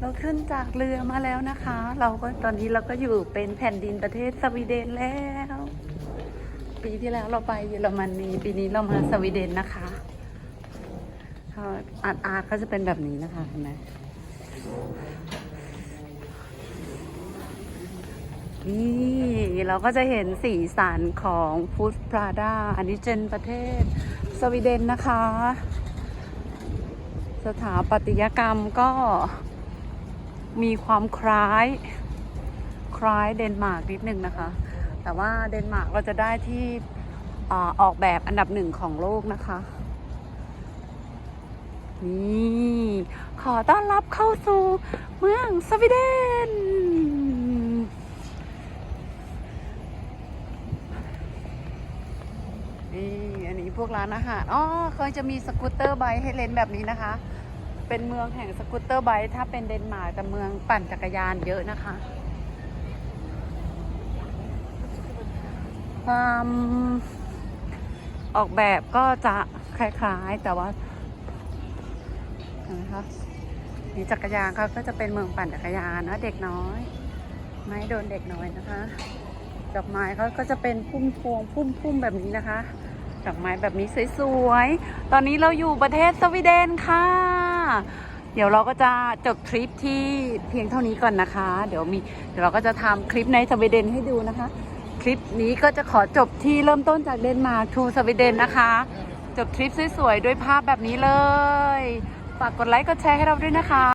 เราขึ้นจากเรือมาแล้วนะคะ เราก็ตอนนี้เราก็อยู่เป็นแผ่นดินประเทศสวีเดนแล้ว ปีที่แล้วเราไปเยอรมนีปีนี้เรามาสวีเดนนะคะอาร์ตอาร์ตเขาจะเป็นแบบนี้นะคะเห็นไหมนี่เราก็จะเห็นสีสันของฟูดพราดาอันนี้เป็นประเทศสวีเดนนะคะ สถาปัตยกรรมก็ มีความคล้ายคล้ายเดนมาร์กนิดนึงนะคะ แต่ว่าเดนมาร์กเราจะได้ที่อออกแบบอันดับหนึ่งของโลกนะคะ นี่ขอต้อนรับเข้าสู่เมืองสวีเดน นี่ อันนี้พวกร้านอาหาร อ๋อ เคยจะมีสกูตเตอร์ไบค์ให้เล่นแบบนี้นะคะ เป็นเมืองแห่งสกูตเตอร์ไบค์ถ้าเป็นเดนมาร์กแต่เมืองปั่นจักรยานเยอะนะคะ ความออกแบบก็จะคล้ายๆแต่ว่าเห็นะคะมีจักรยานเขาก็จะเป็นเมืองปั่นจักรยานนะเด็กน้อย ไม่โดนเด็กน้อยนะคะดอกไม้เขาก็จะเป็นพุ่มพวงพุ่มพุ่มแบบนี้นะคะดอกไม้แบบนี้สวยๆ ตอนนี้เราอยู่ประเทศสวีเดนค่ะ เดี๋ยวเราก็จะจบทริปที่เพียงเท่านี้ก่อนนะคะ เดี๋ยวมีเดี๋ยวเราก็จะทำคลิปในสวีเดนให้ดูนะคะ คลิปนี้ก็จะขอจบที่เริ่มต้นจากเดนมาร์กทูสวีเดนนะคะ จบทริปสวยๆด้วยภาพแบบนี้เลย ฝากกดไลค์กดแชร์ให้เราด้วยนะคะ